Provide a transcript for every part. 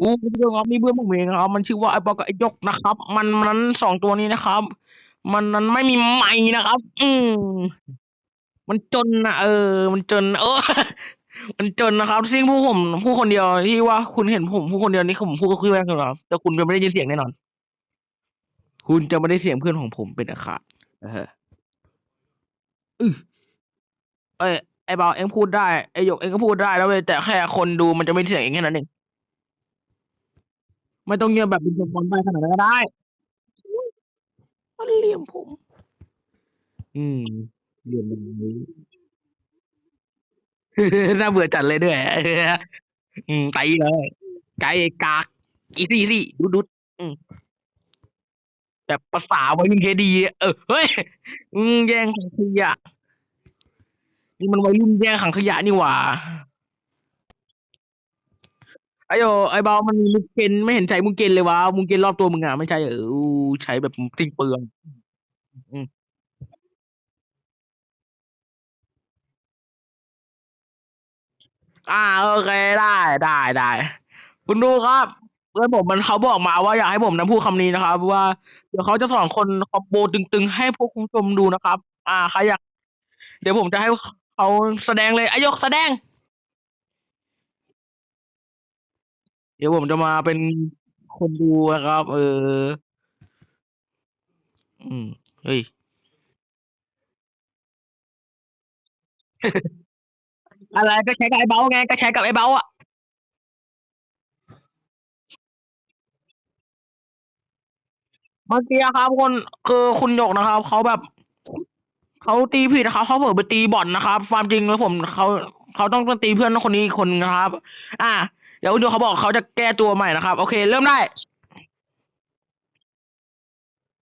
อู้คุณผู้ชมครับนี่เพื่อนผมเองครับ มันชื่อว่าไอ้ปอกับไอ้ยกนะครับ มันมันสองตัวนี้นะครับ มันนั้นไม่มีไม้นะครับ อืมมันจนนะเออ มันจน เออ มันจนนะครับซึ่งผู้ผมผู้คนเดียวที่ว่าคุณเห็นผมผู้คนเดียวนี่ผมพูดก็คือแรกครับแต่คุณจะไม่ได้ยินเสียงแน่นอน คุณจะไม่ได้เสียงเพื่อนของผมเป็นอาคาเอออือเอ้ไอ้เบาเอ็งพูดได้ไอ้หยกเอ็งก็พูดได้แล้วเว้ยแต่แค่คนดูมันจะไม่ได้เสียงเองแค่นั้นเอง ไม่ต้องเงียบแบบเป็นคนบอลไปขนาดนั้นก็ได้ มันเหลี่ยมผม อืมเหลี่ยมแบบนี้ น่าเบื่อจัดเลยด้วยอืมไตเลยไก่กากอีซี่ซี่ดุดดุดอืมแบบภาษาวัยรุ่นเคดีอะเออเฮ้ยอืมแย่งขังขยะนี่มันวัยรุ่นแย่งขังขยะนี่หว่า ไอโยไอเบามันมีมุกเกนไม่เห็นใช้มุกเกนเลยวะมุกเกนรอบตัวมึงอะไม่ใช่เออใช้แบบสิ้นเปลืองอืมอ่าโอเคได้ได้ได้คุณดูครับเพื่อนผมมันเขาบอกมาว่าอยากให้ผมนะพูดคำนี้นะครับ ว่าเดี๋ยวเขาจะสอนคนคอมโบตึงๆ ให้พวกคุณผู้ชมดูนะครับ อ่าใครอยากเดี๋ยวผมจะให้เขาแสดงเลยอายกแสดง ดี๋ยวผมจะมาเป็นคนดูนะครับ เออ อืม เฮ้ย อะไรก็ใช้กับไอ้เบาไง ก็ใช้กับไอ้เบาอะ เมื่อกี้ครับคนคือคุณหยกนะครับเขาแบบเขาตีผิดนะครับเขาเผลอไปตีบ่อลนะครับ ความจริงแล้วผมเขาเขาต้องตีเพื่อนคนนี้อีกคนนะครับ อะ เดี๋ยวคุณหยเขาบอกเขาจะแก้ตัวใหม่นะครับ โอเค เริ่มได้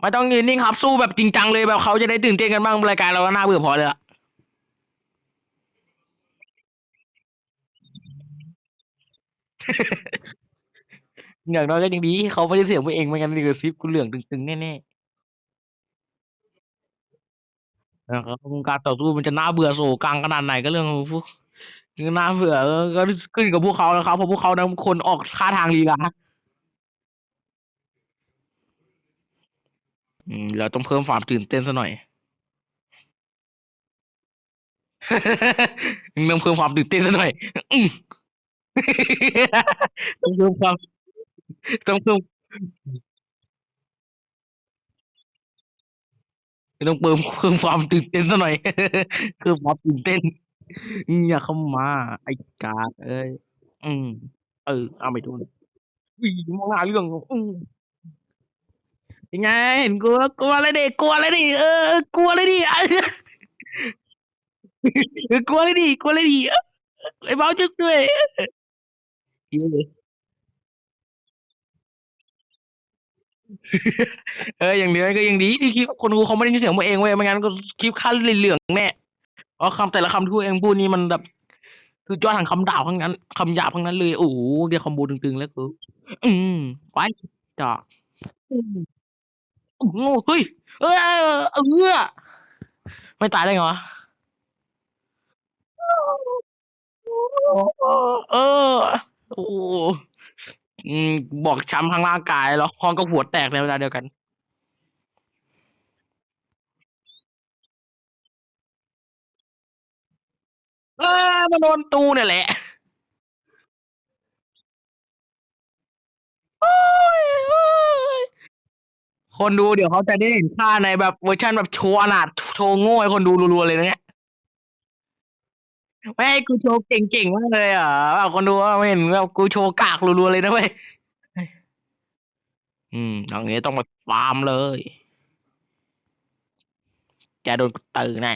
ไม่ต้องยืนนิ่งครับ สู้แบบจริงจังเลยแบบเขาจะได้ตื่นเต้นกันบ้างรายการเราก็น่าเบื่อพอเลยอะอย่างน้อยก็ยังดีเขาไม่ได้เสียงตัวเองไม่งั้นเดือซิปกูเหลืองตึงๆแน่ๆนะครับการต่อสู้มันจะน่าเบื่อโศกังขนาดไหนก็เรื่องของพวก น่าเบื่อก็ขึ้นกับพวกเขาแล้วครับเพราะพวกเขานั้นคนออกท่าทางลีลาอืมเราต้องเพิ่มความตื่นเต้นซะหน่อย ต้องเพิ่มความตื่นเต้นซะหน่อยอืมต้องเพิ่มความต้องเพิ่มต้องเพิ่มเพิ่มความตื่นเต้นซะหน่อย เพิ่มความตื่นเต้น อย่าเข้ามา ไอ้กากเอ้ย อืม เออเอาไม่โดน อุ้ยมองหาเรื่อง อืมยังไง เห็นกลัว กลัวอะไรดิ กลัวอะไรดิ เออ กลัวอะไรดิเออกลัวอะไรดิ กลัวอะไรดิ ไอ้เบ้าจุกด้วยเออ อย่างเดียก็ยังดีที่คลิปคนดูเขาไม่ได้ยินเสียงตัวเองเว้ย ไม่งั้นก็คลิปขั้นเหลืองแน่ เพราะคำแต่ละคำที่วเองพูดนี่มันแบบคือยอดทางคำด่าทั้งนั้นคำหยาบทั้งนั้นเลยโอ้โหเดี๋ยวคอมโบตึงๆแล้วกูอืมไปจ้ะอืมโอ้โหเฮ้ยเออเออเอไม่ตายได้ไงวะเออโอ้อืมบอกช้ำทั้งร่างกายแล้วห้องก็หัวแตกในเวลาเดียวกัน เออมันโดนตูเนี่ยแหละคนดูเดี๋ยวเขาจะได้เห็นค่าในแบบเวอร์ชันแบบโชว์อนาถโชว์โง่ให้คนดูรัวๆเลยนะเนี่ยไม่ให้กูโชว์เก่งๆมากเลยเหรอะแบบคนดูว่าไม่เห็นแบบกูโชว์กากรัวๆเลยนะเว้ยอืมอย่างนี้ต้องมาฟาร์มเลย แกโดนกูตื่นแน่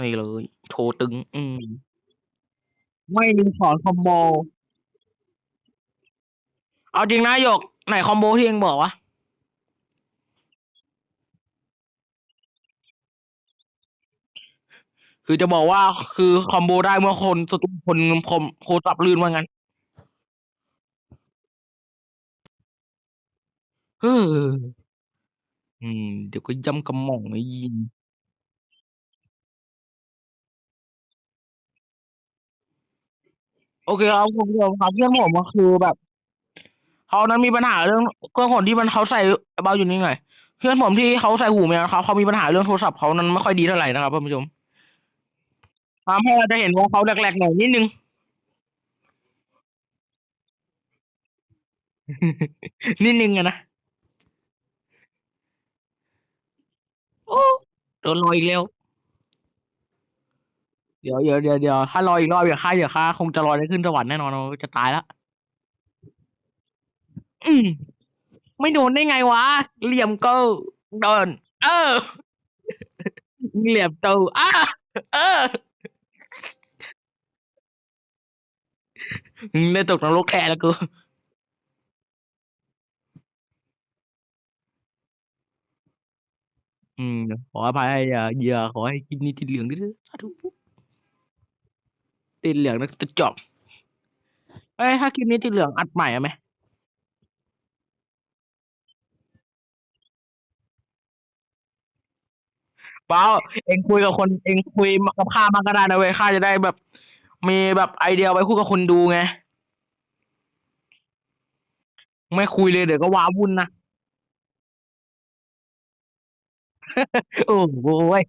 ไม่เลย โชว์ตึง อืมไม่มีสอนคอมโบ เอาจริงนะหยก ไหนคอมโบที่เองบอกวะ คือจะบอกว่าคือคอมโบได้เมื่อคนสตุคนคมโคตรสับลื่นว่างั้นเฮ้ออืม เดี๋ยวก็ย่ำกระหม่อมไอ้ยิง โอเคครับคุณผู้ชมครับเพื่อนผมก็คือแบบเขานั้นมีปัญหาเรื่องเครื่องคนที่มันเขาใส่เบาอยู่นี่หน่อยเพื่อนผมที่เขาใส่หูแมวครับเขามีปัญหาเรื่องโทรศัพท์เขานั้นไม่ค่อยดีเท่าไหร่นะครับท่านผู้ชมทำให้เราจะเห็นวงเขาแหลกๆหน่อยนิดนึงนิดนึงอะนะโอ้โดนลอยอีกแล้ว เดี๋ยวเดี๋ยวเดี๋ยวเดี๋ยวถ้าลอยอีกรอบอย่าค่าอย่าค่าคงจะลอยได้ขึ้นสวรรค์แน่นอนเราจะตายละอืมไม่โดนได้ไงวะเหลี่ยมเกอโดนเออเหลี่ยมเตอะเออได้ตกนรกแค่แล้วกูอืมขออภัยให้อย่าเหยื่อขอให้กินนี่ติดเหลืองด้วยเถอะสาธุ ติดเหลืองนะจะจบเอ้ยถ้าคลิปนี้ติดเหลืองอัดใหม่เอาไหมเปล่าเองคุยกับคนเองคุยกับข้ามาก็ได้นะเว้ยข้าจะได้แบบ มีแบบไอเดียไว้พูดกับคนดูไง ไม่คุยเลยเดี๋ยวก็ว้าวุ่นนะ โอ้โหย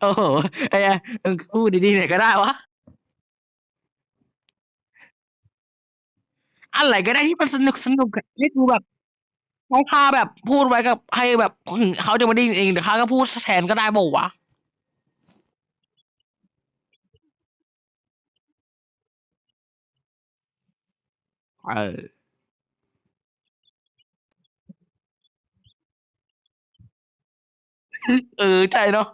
โอ้โหไอ้เหี้ยเออพูดดีๆหน่อยก็ได้วะ อะไรก็ได้ที่มันสนุกสนุกอะนี่คือแบบให้ข้าแบบพูดไว้กับให้แบบเขาจะไม่ได้ยินเองแต่ข้าก็พูดแทนก็ได้บอกวะเออ เออใช่เนาะ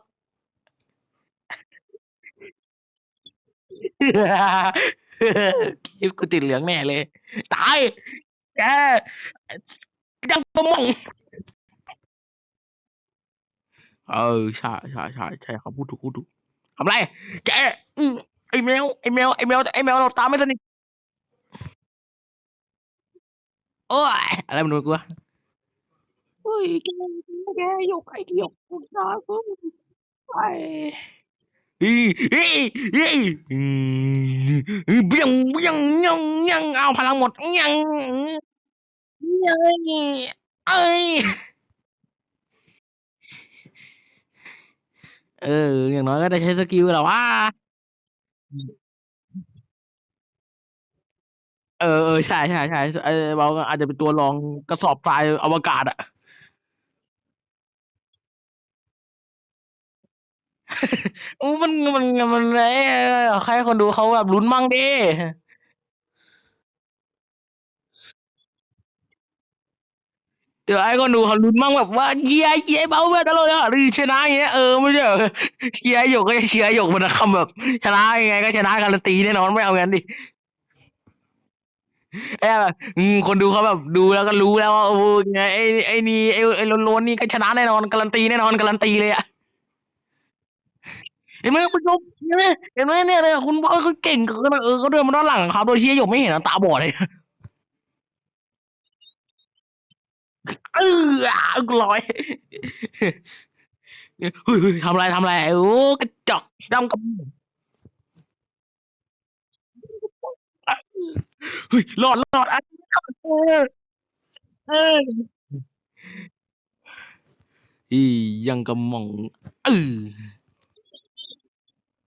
คลิปกูติดเหลืองแน่เลย ตายแกยังกระมองเออใช่ใช่ใช่ใช่เขาพูดถูกพูดถูกทำไรแกไอแมวไอแมวไอแมวไอแมวเราตามไม่สนิทโอ้ยอะไรมันโดนกูวะเฮ้ยแกแกหยกไอ้หยกกูตากูไปอีอีอีอืมอี เบี้ยงเบี้ยงยังยังเอาพลังหมดยังยังเอ้ยเออ อย่างน้อยก็ได้ใช้สกิลแหละว่าเออเออใช่ใช่ใช่ไอ้เราอาจจะเป็นตัวรองกระสอบทรายอวกาศอะ อู้มันมันมันเอ้ให้คนดูเขาแบบลุ้นมั่งดิเดี๋ยวไอ้คนดูเขาลุ้นมั่งแบบว่าเยียเยียเบาไปตลอดอะหรือชนะอย่างเงี้ยเออไม่ใช่เหรอเชียหยกก็จะเชียร์หยกมันคำแบบชนะยังไงก็ชนะการันตีแน่นอนไม่เอางั้นดิไอ้แบบคนดูเขาแบบดูแล้วก็รู้แล้วว่าโอ้ไงไอ้ไอ้นี่ไอ้ไอ้โลนๆนี่ก็ชนะแน่นอนการันตีแน่นอนการันตีเลยอะ เห็นไหมคุณผู้ชมเห็นไหมเห็นไหมเนี่ยเนี่ยคุณบอยเขาเก่งเขาเออเขาเดินมาด้านหลังครับ โดยที่หยกไม่เห็นนะตาบอดเลยเออลอยเฮ้ยเฮ้ยทำไรทำไรโอ้กระจอกดำกับเฮ้ยรอดรอดอะเออเอออียังกระมองเออ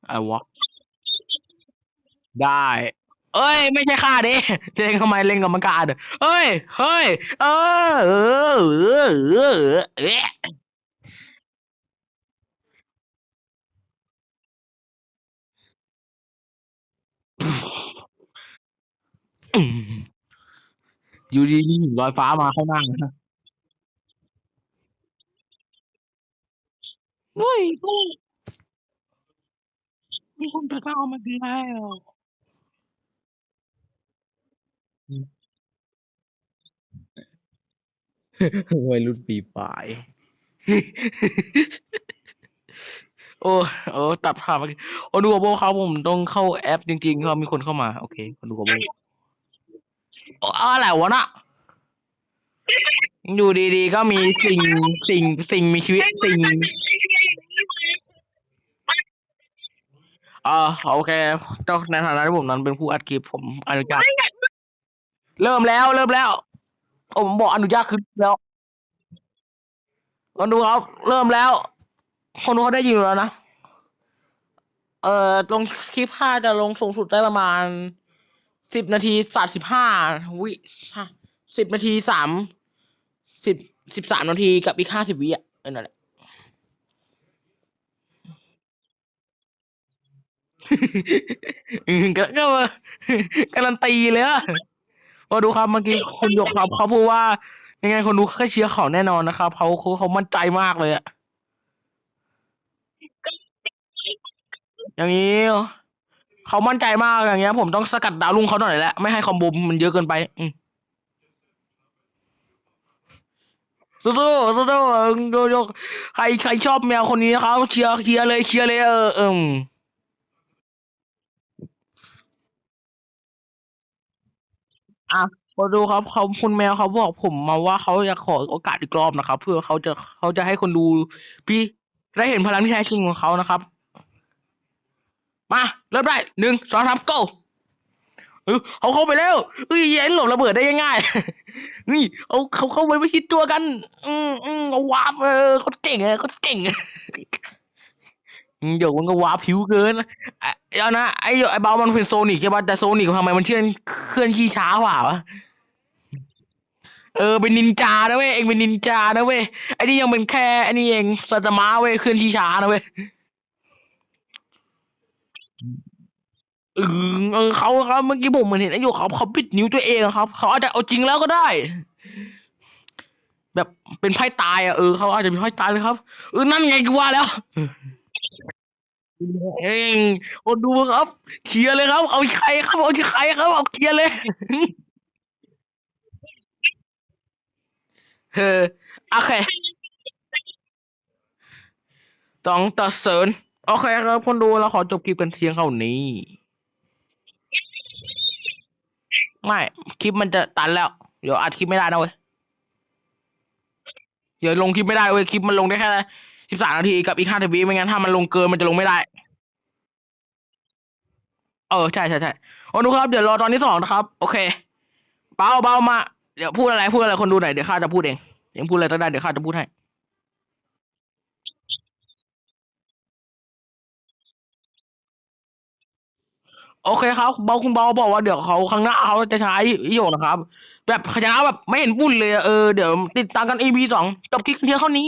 อะไรวะ ได้ เอ้ย ไม่ใช่ข้าดิเล่นทำไมเล่นกับมังกรเอ้ย เฮ้ย เออเออเออเออเอออยู่ดีๆลอยฟ้ามาเข้าหน้าเฮ้ย มีคนไปเอามาดีแล้ววัยรุ่นปีปลาย โอ้โอ้ตัดภาพมาโอ้ดูโบเขาผมต้องเข้าแอปจริงๆเขามีคนเข้ามาโอเคดูโบโอ้อะไรวะน่ะอยู่ดีๆ ก็มีสิ่งสิ่งสิ่งมีชีวิตสิ่ง อ่าโอเคเจ้าในฐานะที่ผมนั้นเป็นผู้อัดคลิปผมอนุญาตเริ่มแล้วเริ่มแล้วผมบอกอนุญาตคือแล้วคนดูครับเริ่มแล้ว คนดูเขาได้ยินอยู่แล้วนะเอ่อลงคลิปห้าจะลงสูงสุดได้ประมาณสิบนาทีสามสิบห้าวิสิบนาทีสามสิบสิบสามนาทีกับอีกห้าสิบวิอะนั่นแหละ อืม ก็ก็มาการันตีเลยอะพอดูครับเมื่อกี้คุณหยกครับเขาพูดว่า ยังไงคนดูแค่เชียร์เขาแน่นอนนะครับเขาเขาเขามั่นใจมากเลยอะอย่างนี้เขามั่นใจมากอย่างเงี้ย ผมต้องสกัดดาวลุงเขาหน่อยแหละไม่ให้คอมโบมันเยอะเกินไป อืมสู้ๆสู้ๆโยโยใครใครชอบแมวคนนี้นะครับเชียร์เชียร์เลยเชียร์เลยเออเอม อะพอดูครับเขาคุณแมวเขาบอกผมมาว่าเขาอยากขอโอกาสอีกรอบนะครับ เพื่อเขาจะเขาจะให้คนดู พี่ได้เห็นพลังที่แท้จริงของเขานะครับ มาเริ่มได้หนึ่งสองสาม go เออเขาเข้าไปแล้วเอ้ยยันหลบระเบิดได้ง่ายๆนี่เขาเขาเข้าไปไม่คิดตัวกัน อืมอืมเอาวาร์ปเออเขาเก่งอะเขาเก่งอืมเดี๋ยวมันก็วาร์ปผิวเกิน เอานะไอ้ไอ้เบามันเป็นโซนิกใช่ป่ะแต่โซนิกทำไมมันเชื่อนเคลื่อนที่ช้ากว่าวะเออเป็นนินจานะเว้ยเองเป็นนินจานะเว้ยไอ้นี่ยังเป็นแค่ไอ้นี่เองสัตม้าเว้ยเคลื่อนที่ช้านะเว้ยเออเออเขาครับเมื่อกี้ผมเหมือนเห็นไอ้โยเขาเขาปิดนิ้วตัวเองครับเขาอาจจะเอาจริงแล้วก็ได้ แบบเป็นไพ่ตายอะเออเขาอาจจะเป็นไพ่ตายเลยครับเออนั่นไงกูว่าแล้ว เองคนดูครับเคลียร์เลยครับ เอาใครครับเอาใครครับเอาเคลียร์เลยเออโอเคสองต่อศูนย์โอเคครับคนดูเราขอจบคลิปกันเพียงเท่านี้ ไม่ คลิปมันจะตันแล้ว เดี๋ยวอัดคลิปไม่ได้นะเว้ย อย่าลงคลิปไม่ได้เว้ยคลิปมันลงได้แค่สิบสามนาทีกับอีกห้าวิไม่งั้นถ้ามันลงเกินมันจะลงไม่ได้ เออใช่ใช่ใช่โอ้ดูครับเดี๋ยวรอตอนที่สองนะครับ โอเค เบาเบามา เดี๋ยวพูดอะไรพูดอะไรคนดูหน่อยเดี๋ยวข้าจะพูดเองยังพูดอะไรก็ได้เดี๋ยวข้าจะพูดให้ โอเคครับเบาคุณเบาบอกว่าเดี๋ยวเขาครั้งหน้าเขาจะใช้โยกนะครับ แบบขยะแบบไม่เห็นปุ่นเลยอะเออเดี๋ยวติดตามกันอีพีสองจบคลิปเพียงเท่านี้